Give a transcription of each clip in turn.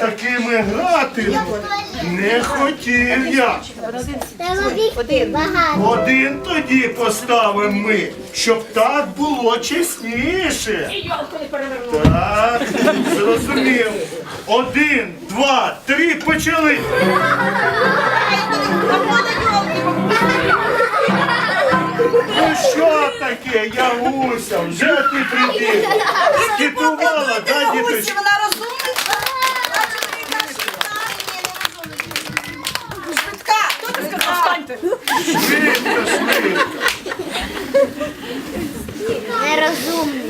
Такими грати не хотів я. Треба. Один тоді поставимо ми, щоб так було чесніше. Так, зрозумів. Один, два, три, почали. Ну що таке, Ягуся, вже ти прибіг. Скіпувала, да, діточка? Вона яка швидка. Хто ти сказав, встаньте? Швидко, швидко. Нерозумні.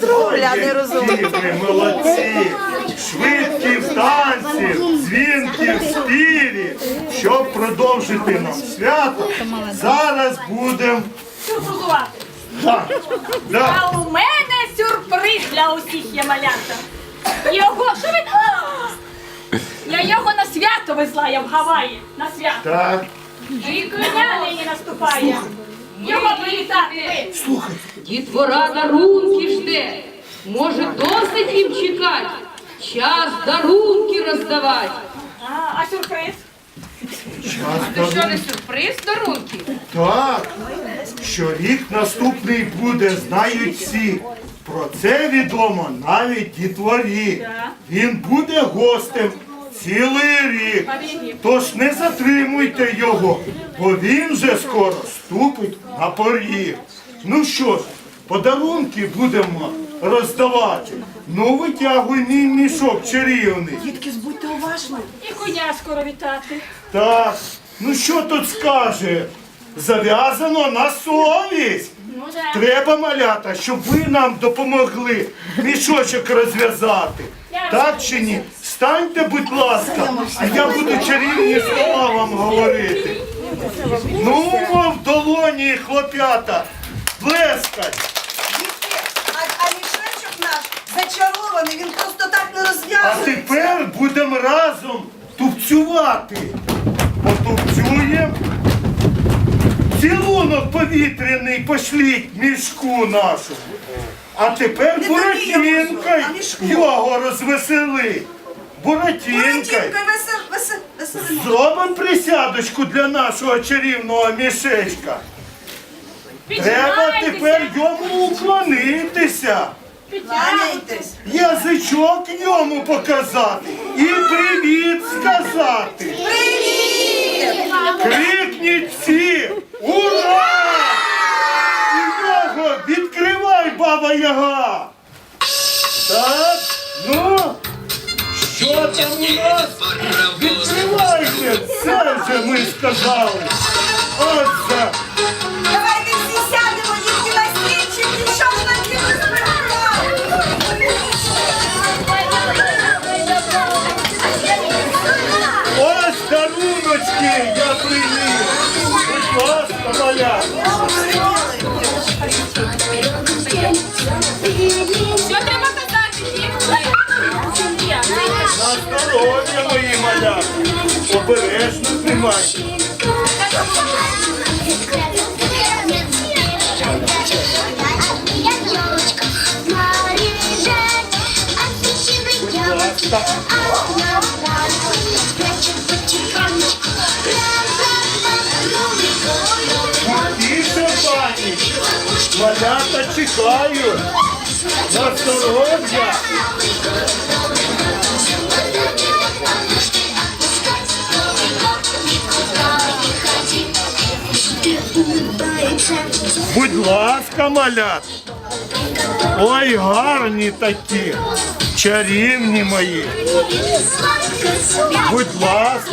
Труля нерозумна. Які молодці! Швидкі в танці, дзвінки в співі. Щоб продовжити нам свято, зараз будемо. Сюрпризувати. Так, так. А у мене сюрприз для усіх є малята. Його, що ви? Я його на свято везла, я в Гаваї. На свято. Так, І коня нині наступає. Його привітати ви. Дітвора дарунки жде. Може, досить їм чекати? Час дарунки роздавати. А, а сюрприз? Що не сюрприз дарунки? Так, що рік наступний буде, знають всі. Про це відомо навіть дітворі. Він буде гостем цілий рік. Тож не затримуйте його, бо він вже скоро ступить на поріг. Ну що ж, подарунки будемо роздавати. Ну витягуй мій мішок чарівний. Дітки, будьте уважні. І коня скоро вітати. Так, ну що тут скаже? Зав'язано на совість. Ну да. Треба малята, щоб ви нам допомогли мішочок розв'язати. Так чи ні? Станьте, будь ласка, а я буду чарівні слова вам говорити. Ну, мов долоні, хлоп'ята, плескать. Дітки, а, а мішечок наш зачарований, він просто так не А розв'язується. тепер будемо разом тупцювати. Потупцюємо. Цілунок повітряний пошліть мішку нашому. А тепер Не тобі його, Буратінкою а мішку. його розвесели. Буратінкою. Буратінко, весел, весел, веселимо. Зробимо присядочку для нашого чарівного мішечка. Треба тепер йому уклонитися. Кланяйтесь. Язичок йому показати і привіт сказати. Привіт! Крикніть всі! Ура! І нього відкривай, баба Яга! Так, ну, що там у нас? Відкривайте! Це вже ми сказали. Отже, Давайте Що треба казати, дітки? На здоров'я мої маля, Обережно тримайте. Малята чекають. На здоров'я. Будь ласка, малят. Ой, гарні такі. Чарівні мої. Будь ласка.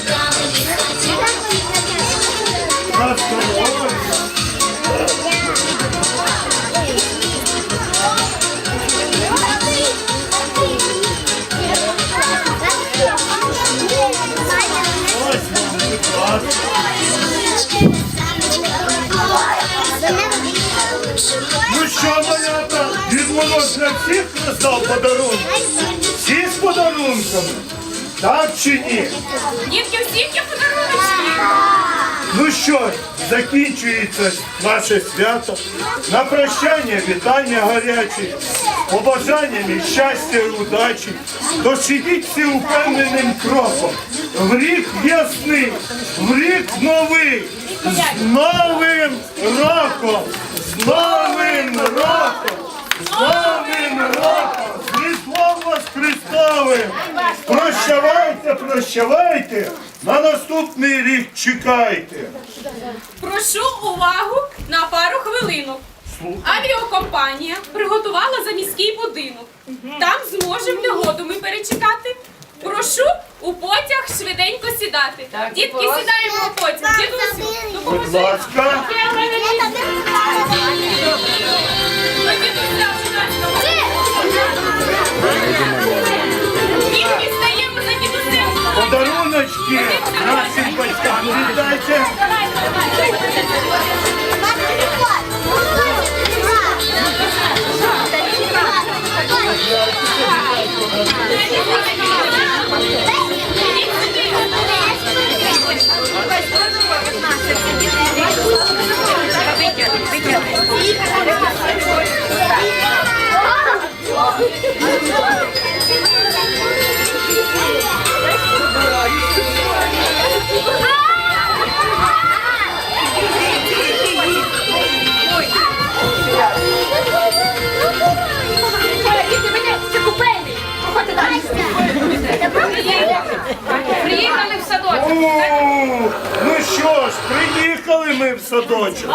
Для всіх роздав подарунки? Всі з подарунками? Так чи ні? Дітки, всіх є подарунки. Ну що закінчується наше свято. На прощання вітання гарячі, побажаннями щастя і удачі. Тож всі упевненим кроком. В рік ясний, в рік новий. З Новим роком! З Новим роком! З Новим роком! З Різдвом вас Христовим! Прощавайте, прощавайте! На наступний рік чекайте! Прошу увагу на пару хвилинок. Авіакомпанія приготувала заміський будинок. Там зможемо негоду ми перечекати. Прошу у потяг швиденько сідати. Дітки, сідаємо у потяг. Дідусю, Будь допоможи. Подаруночки нашим батькам віддайте. Ну що ж, приїхали ми в садочок.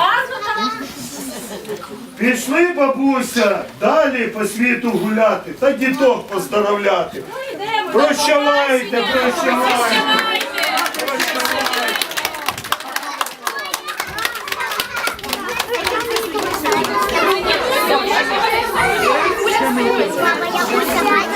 Пішли, бабуся, далі по світу гуляти та діток поздоровляти. Прощавайте, прощавайте. Мама, я хочу